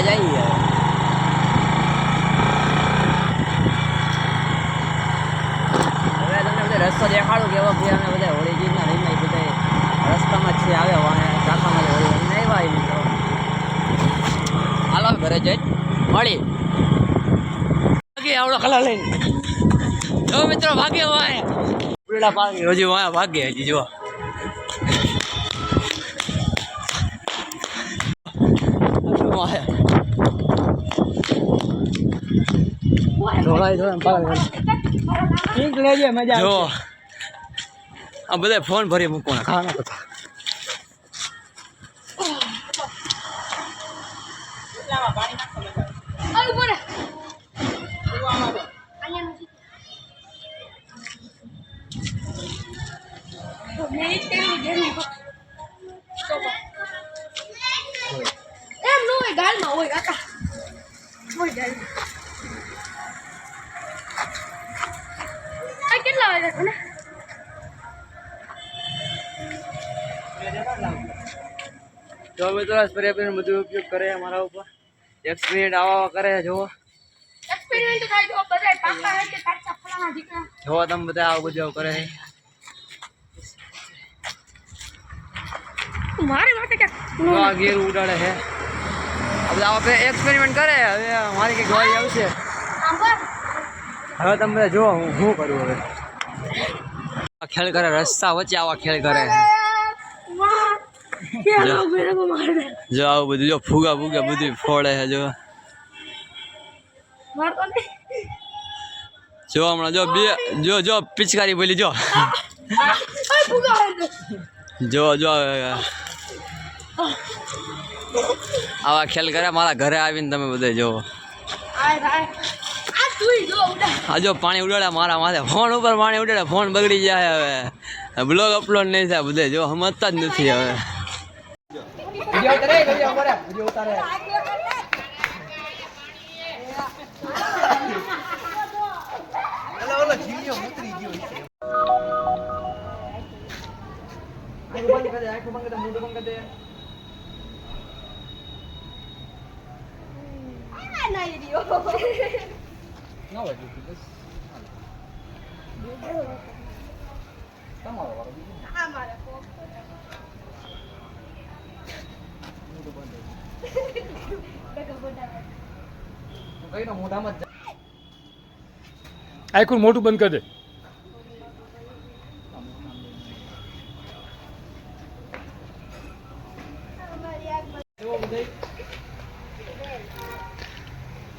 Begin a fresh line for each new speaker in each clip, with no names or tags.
જઈએ હવે તમને બધે રસ્તો દેખાડું કેવો છે અમે બધા હોળી ગીરના રહીને બધા રસ્તામાં જ છે આવ્યા વાને ચાકામાં હોળી રહીને આવ્યા આવી તો હાલો ઘરે જઈ મળી ભાગી આવડો કલર લઈને જો મિત્રો ભાગે વાય પીડા ભાગે હજી વાય ભાગે હજી જો ધોળાય ધોળાય પાડે
ઠીક લેજે મજા
જો આ બધા ફોન ભરી મૂકવાના ખાવાના બધા
હોય ગાલમાં હોય કાકા હોય ગાલમાં આ કેટલા વાગ્યા છે
જો મિત્રો સ્પ્રે બધું ઉપયોગ કરે અમારા ઉપર. એક્સપિરિયન્ટ આવા કરે જો
એક્સપેરિમેન્ટ થાય તો બધા પાકા હે કે કાચા ફળાના દીકરા.
જો તમે બધા આવું બધું કરે છે.
મારે માટે કે
જો આ ગેર ઉડાડે છે. હવે આપણે એક્સપેરિમેન્ટ કરે હવે મારી કંઈક વારી આવશે. હવે તમે જુઓ હું શું કરું હવે. ખેલ કરે રસ્તા વચ્ચે આવા ખેલ કરે. જો. આવું બધું જો ફુગા ફુગા બધું ફોડે છે જો.
મારતો
જો હમણાં જો બે જો જો પિચકારી બોલી જો. જો જો આવા ખેલ કરે મારા ઘરે આવીને તમે બધે જોવો
આ
પાણી ઉડાડે, મારા માથે ફોન ઉપર પાણી ઉડાડે, ફોન બગડી જાય હવે. બ્લોગ અપલોડ નહીં થાય, બધે જો સમજતા જ નથી હવે.
આંખ કરી દે બંધ કરી મોઢું બંધ કરી દે
આ ના
હોય બસ તમારો
આ મારે કોક
આખું મોટું બંધ કરી દે
જો તો વાર વાર
વાળા વાળા એક રાખે કલર આવે માટે જામ કે મુંડે રાખે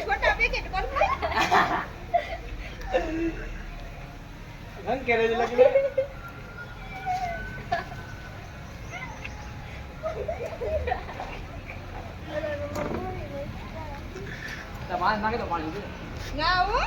છોટા પેકેટ કોણ
રંગ કે રેજ લગી માર નાખી દો પાણી
ના હો.